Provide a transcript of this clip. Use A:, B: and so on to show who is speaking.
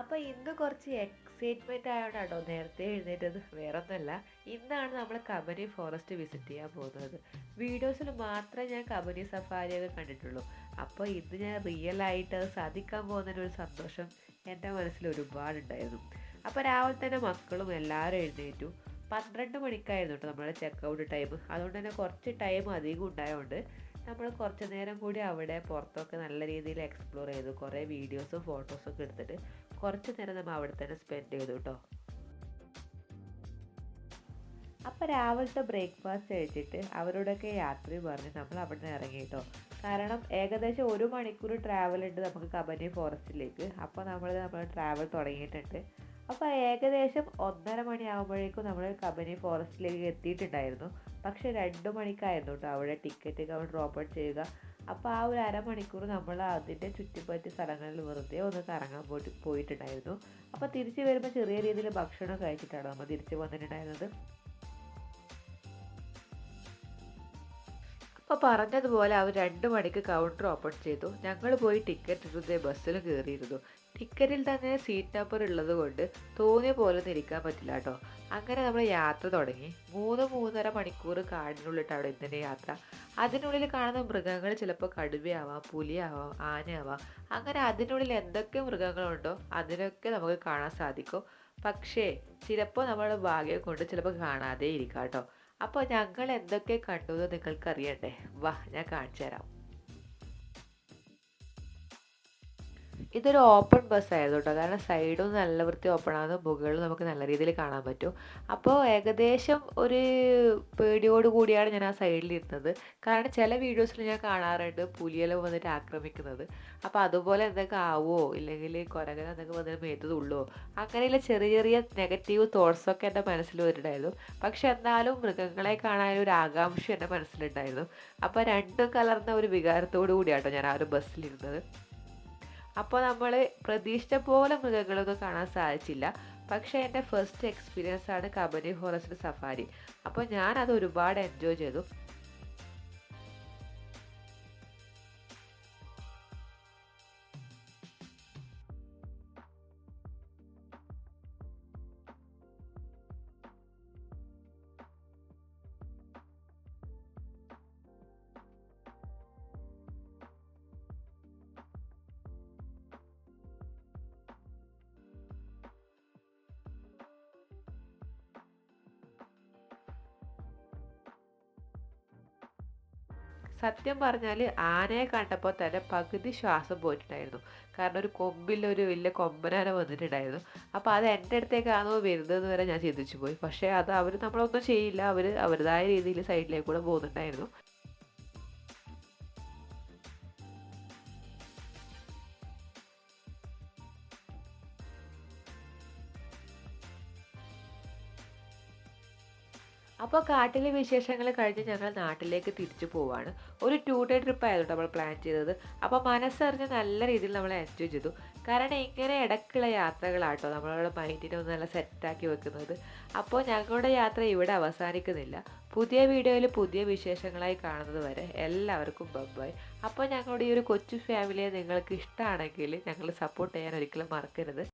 A: അപ്പോൾ ഇന്ന് കുറച്ച് എക്സൈറ്റ്മെന്റ് ആയതുകൊണ്ടാട്ടോ നേരത്തെ എഴുന്നേറ്റത്. വേറെ ഒന്നുമല്ല ഇന്നാണ് നമ്മൾ കബനി ഫോറസ്റ്റ് വിസിറ്റ് ചെയ്യാൻ പോകുന്നത്. വീഡിയോസിൽ മാത്രമേ ഞാൻ കബനി സഫാരിയൊക്കെ കണ്ടിട്ടുള്ളൂ. അപ്പോൾ ഇന്ന് ഞാൻ അത് സാധിക്കാൻ പോകുന്നതിനൊരു സന്തോഷം എന്റെ മനസ്സിൽ ഒരുപാടുണ്ടായിരുന്നു. അപ്പോൾ രാവിലെ തന്നെ മക്കളും എല്ലാവരും എഴുന്നേറ്റു. പന്ത്രണ്ട് മണിക്കായിരുന്നു കേട്ടോ നമ്മുടെ ചെക്കൗട്ട് ടൈം അതുകൊണ്ട് തന്നെ കുറച്ച് ടൈം അധികം ഉണ്ടായതുകൊണ്ട് നമ്മൾ കുറച്ച് നേരം കൂടി അവിടെ പുറത്തൊക്കെ നല്ല രീതിയിൽ എക്സ്പ്ലോർ ചെയ്തു. കുറേ വീഡിയോസും ഫോട്ടോസും ഒക്കെ എടുത്തിട്ട് കുറച്ച് നേരം നമ്മൾ അവിടെ തന്നെ സ്പെൻഡ് ചെയ്തു കേട്ടോ അപ്പോൾ രാവിലത്തെ ബ്രേക്ക്ഫാസ്റ്റ് കഴിച്ചിട്ട് അവരോടൊക്കെ യാത്ര പറഞ്ഞ് നമ്മൾ അവിടെ നിന്ന് ഇറങ്ങി കേട്ടോ കാരണം ഏകദേശം ഒരു മണിക്കൂർ ട്രാവൽ ഉണ്ട് നമുക്ക് കബനി ഫോറസ്റ്റിലേക്ക് അപ്പോൾ നമ്മൾ നമ്മൾ ട്രാവൽ തുടങ്ങിയിട്ടുണ്ട്. അപ്പോൾ ഏകദേശം ഒന്നര മണിയാകുമ്പോഴേക്കും നമ്മൾ കബനി ഫോറസ്റ്റിലേക്ക് എത്തിയിട്ടുണ്ടായിരുന്നു. പക്ഷേ രണ്ട് മണിക്കായിരുന്നു കേട്ടോ അവിടെ ടിക്കറ്റ് നമ്മൾ ഡ്രോപ്പ് ഔട്ട് ചെയ്യുക. അപ്പോൾ ആ ഒരു അരമണിക്കൂർ നമ്മൾ അതിന്റെ ചുറ്റിപ്പറ്റി സ്ഥലങ്ങളിൽ വെറുതെ ഒന്ന് കറങ്ങാൻ പോയിട്ട് പോയിട്ടുണ്ടായിരുന്നു. അപ്പോൾ തിരിച്ച് വരുമ്പോൾ ചെറിയ രീതിയിൽ ഭക്ഷണം കഴിച്ചിട്ടാണ് നമ്മൾ തിരിച്ച് വന്നിട്ടുണ്ടായിരുന്നത്. അപ്പോൾ പറഞ്ഞതുപോലെ അവർ രണ്ട് മണിക്ക് കൗണ്ടർ ഓപ്പൺ ചെയ്തു. ഞങ്ങൾ പോയി ടിക്കറ്റ് എടുത്തേ ബസ്സിൽ കയറിയിരുന്നു ടിക്കറ്റിൽ തന്നെ സീറ്റ് നമ്പർ ഉള്ളത് കൊണ്ട് തോന്നിയ പോലെ ഒന്നും ഇരിക്കാൻ പറ്റില്ല കേട്ടോ അങ്ങനെ നമ്മൾ യാത്ര തുടങ്ങി. മൂന്ന് മൂന്നര മണിക്കൂർ കാടിനുള്ളിട്ട് അവിടെ യാത്ര. അതിനുള്ളിൽ കാണുന്ന മൃഗങ്ങൾ ചിലപ്പോൾ കടുവയാവാം പുലിയാവാം ആനയാവാം. അങ്ങനെ അതിനുള്ളിൽ എന്തൊക്കെ മൃഗങ്ങളുണ്ടോ അതിനൊക്കെ നമുക്ക് കാണാൻ സാധിക്കും. പക്ഷേ ചിലപ്പോൾ നമ്മുടെ ഭാഗ്യം കൊണ്ട് ചിലപ്പോൾ കാണാതെ ഇരിക്കാം കേട്ടോ അപ്പോൾ ഞങ്ങൾ എന്തൊക്കെ കണ്ടു എന്ന് നിങ്ങൾക്ക് അറിയണ്ടേ വാ ഞാൻ കാണിച്ചു തരാം ഇതൊരു ഓപ്പൺ ബസ് ആയിരുന്നു കേട്ടോ കാരണം സൈഡും നല്ല വൃത്തി ഓപ്പൺ ആണ്. മുകളിൽ നമുക്ക് നല്ല രീതിയിൽ കാണാൻ പറ്റും. അപ്പോൾ ഏകദേശം ഒരു പേടിയോട് കൂടിയാണ് ഞാൻ ആ സൈഡിൽ ഇരുന്നത്. കാരണം ചില വീഡിയോസിൽ ഞാൻ കാണാറുണ്ട് പുലിയെല്ലാം വന്നിട്ട് ആക്രമിക്കുന്നത്. അപ്പോൾ അതുപോലെ എന്തൊക്കെ ആവോ ഇല്ലെങ്കിൽ കുരകൻ എന്തൊക്കെ വന്നിട്ട് മേത്തതുള്ളോ അങ്ങനെയുള്ള ചെറിയ ചെറിയ നെഗറ്റീവ് തോട്ട്സൊക്കെ എന്റെ മനസ്സിൽ വരുന്നുണ്ടായിരുന്നു പക്ഷെ എന്നാലും മൃഗങ്ങളെ കാണാൻ ഒരു ആകാംക്ഷ എന്റെ മനസ്സിലുണ്ടായിരുന്നു. അപ്പോൾ രണ്ടും കലർന്ന ഒരു വികാരത്തോടു കൂടിയാട്ടോ ഞാൻ ആ ഒരു ബസ്സിലിരുന്നത് അപ്പോൾ നമ്മൾ പ്രതീക്ഷിച്ച പോലെ മൃഗങ്ങളൊന്നും കാണാൻ സാധിച്ചില്ല. പക്ഷേ എന്റെ ഫസ്റ്റ് എക്സ്പീരിയൻസ് ആണ് കബനി ഫോറസ്റ്റ് സഫാരി അപ്പോൾ ഞാനത് ഒരുപാട് എൻജോയ് ചെയ്തു. സത്യം പറഞ്ഞാൽ ആനയെ കണ്ടപ്പോൾ തന്നെ പകുതി ശ്വാസം പോയിട്ടുണ്ടായിരുന്നു. കാരണം ഒരു കൊമ്പിൽ ഒരു വലിയ കൊമ്പനാന വന്നിട്ടുണ്ടായിരുന്നു. അപ്പോൾ അത് എന്റെ അടുത്തേക്കാണോ വരുന്നതെന്ന് വരെ ഞാൻ ചിന്തിച്ചു പോയി. പക്ഷേ അത് അവർ നമ്മളൊന്നും ചെയ്യില്ല. അവർ അവരുടേതായ രീതിയിൽ സൈഡിലേക്ക് കൂടെ പോകുന്നുണ്ടായിരുന്നു. അപ്പോൾ കാട്ടിലെ വിശേഷങ്ങൾ കഴിഞ്ഞ് ഞങ്ങൾ നാട്ടിലേക്ക് തിരിച്ചു പോവാണ്. ഒരു ടു ഡേ ട്രിപ്പ് ആയിരുന്നു നമ്മൾ പ്ലാൻ ചെയ്തത്. അപ്പോൾ മനസ്സറിഞ്ഞ് നല്ല രീതിയിൽ നമ്മൾ എൻജോയ് ചെയ്തു. കാരണം ഇങ്ങനെ ഇടയ്ക്കുള്ള യാത്രകളാട്ടോ നമ്മളുടെ മൈൻഡിനെ ഒന്ന് നല്ല സെറ്റാക്കി വെക്കുന്നത്. അപ്പോൾ ഞങ്ങളുടെ യാത്ര ഇവിടെ അവസാനിക്കുന്നില്ല. പുതിയ വീഡിയോയിൽ പുതിയ വിശേഷങ്ങളായി കാണുന്നത് വരെ എല്ലാവർക്കും ബബ്ബായി അപ്പോൾ ഞങ്ങളുടെ ഈ ഒരു കൊച്ചു ഫാമിലിയെ നിങ്ങൾക്ക് ഇഷ്ടമാണെങ്കിൽ ഞങ്ങൾ സപ്പോർട്ട് ചെയ്യാൻ ഒരിക്കലും മറക്കരുത്.